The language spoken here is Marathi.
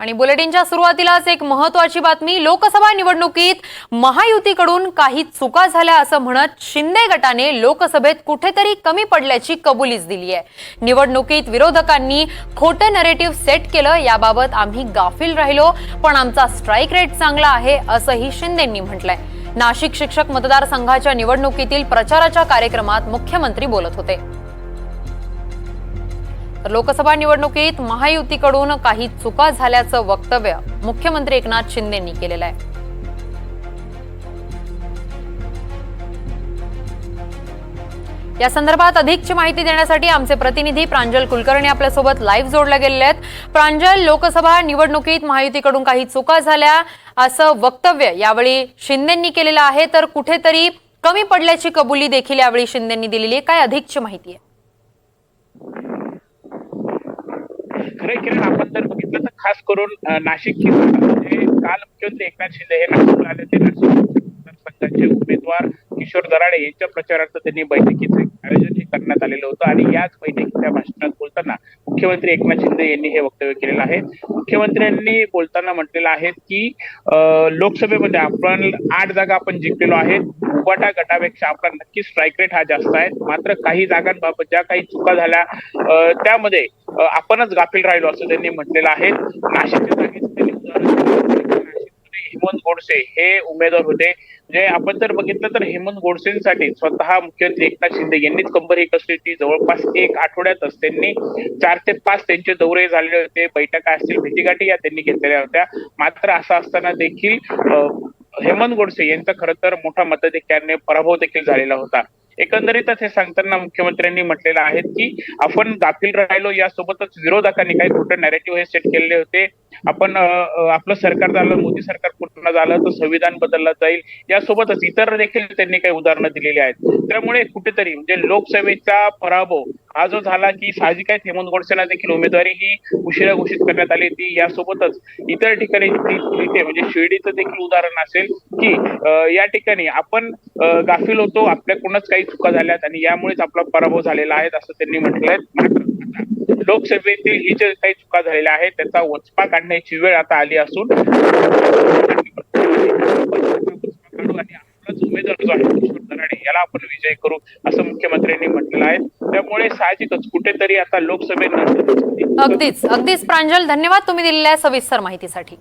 आणि बुलेटिनच्या सुरुवातीलाच एक महत्वाची बातमी लोकसभा निवडणुकीत महायुतीकडून काही चुका झाल्या असं म्हणत शिंदे गटाने लोकसभेत कुठेतरी कमी पडल्याची कबुलीच दिली आहे. निवडणुकीत विरोधकांनी खोटं नरेटिव्ह सेट केलं याबाबत आम्ही गाफील राहिलो पण आमचा स्ट्राईक रेट चांगला आहे असंही शिंदेंनी म्हटलंय. नाशिक शिक्षक मतदारसंघाच्या निवडणुकीतील प्रचाराच्या कार्यक्रमात मुख्यमंत्री बोलत होते. तर लोकसभा निवडणुकीत महायुतीकडून काही चुका झाल्याचं वक्तव्य मुख्यमंत्री एकनाथ शिंदेंनी केलेलं आहे. या संदर्भात अधिकची माहिती देण्यासाठी आमचे प्रतिनिधी प्रांजल कुलकर्णी आपल्यासोबत लाईव्ह जोडले गेलेले आहेत. प्रांजल लोकसभा निवडणुकीत महायुतीकडून काही चुका झाल्या असं वक्तव्य यावेळी शिंदेंनी केलेलं आहे. तर कुठेतरी कमी पडल्याची कबुली देखील यावेळी शिंदेंनी दिलेली आहे. काय अधिकची माहिती आहे? खरं किरण आपण जर बघितलं तर खास करून नाशिक म्हणजे काल मुख्यमंत्री एकनाथ शिंदे हे नाशिकला आले ते नाशिक संघाचे उमेदवार किशोर दराडे यांच्या प्रचारार्थ त्यांनी बैठकीचे आयोजन करण्यात आलेलं होतं. आणि याच बैठकीच्या भाषणात बोलताना मुख्यमंत्री एकनाथ शिंदे यांनी हे वक्तव्य केलेलं आहे. मुख्यमंत्र्यांनी बोलताना म्हटलेलं आहे की लोकसभेमध्ये आपण आठ जागा आपण जिंकलेलो आहे उबाटा गटापेक्षा आपला नक्की स्ट्राईक रेट हा जास्त आहे. मात्र काही जागांबाबत ज्या काही चुका झाल्या त्यामध्ये आपणच गाफील राहिलो असं त्यांनी म्हटलेलं आहे. नाशिकच्या जागेचे त्यांनी उदाहरण दिलं. नाशिकमध्ये हेमंत गोडसे हे उमेदवार होते. म्हणजे आपण जर बघितलं तर हेमंत गोडसेंसाठी स्वतः मुख्यमंत्री एकनाथ शिंदे यांनीच कंबर ही कसली होती जवळपास एक आठवड्यातच त्यांनी चार ते पाच त्यांचे दौरे झालेले होते. बैठका असतील भेटीगाठी या त्यांनी घेतलेल्या होत्या. मात्र असं असताना देखील हेमंत गोडसे यांचा खरं तर मोठा मताधिक्याने पराभव देखील झालेला होता. एकंदरीतच हे सांगताना मुख्यमंत्र्यांनी म्हटलेलं आहे की आपण गाफील राहिलो यासोबतच विरोधकांनी काही खोटं नॅरेटिव्ह हे सेट केलेले होते. आपण आपलं सरकार झालं मोदी सरकार पूर्ण झालं तर संविधान बदललं जाईल. यासोबतच इतर देखील त्यांनी काही उदाहरणं दिलेली आहेत. त्यामुळे कुठेतरी म्हणजे लोकसभेचा पराभव हा जो झाला की साहजिक आहे हेमंत गोडसेना देखील उमेदवारी ही उशिरा घोषित करण्यात आली होती. यासोबतच इतर ठिकाणी म्हणजे शिर्डीचं देखील उदाहरण असेल की या ठिकाणी आपण गाफील होतो आपल्याकडूनच काही चुका झाल्यात आणि यामुळेच आपला पराभव झालेला आहे असं त्यांनी म्हटलंय. मात्र लोकसभेतील ही जे काही चुका झालेल्या आहेत त्याचा वचपा काढण्याची वेळ आता आली असून आणि उमेदवार जो आहे किशोर दराडे याला आपण विजय करू असं मुख्यमंत्र्यांनी म्हटलेलं आहे. त्यामुळे साहजिकच कुठेतरी आता लोकसभेत अगदीच अगदीच प्रांजल धन्यवाद तुम्ही दिलेल्या सविस्तर माहितीसाठी.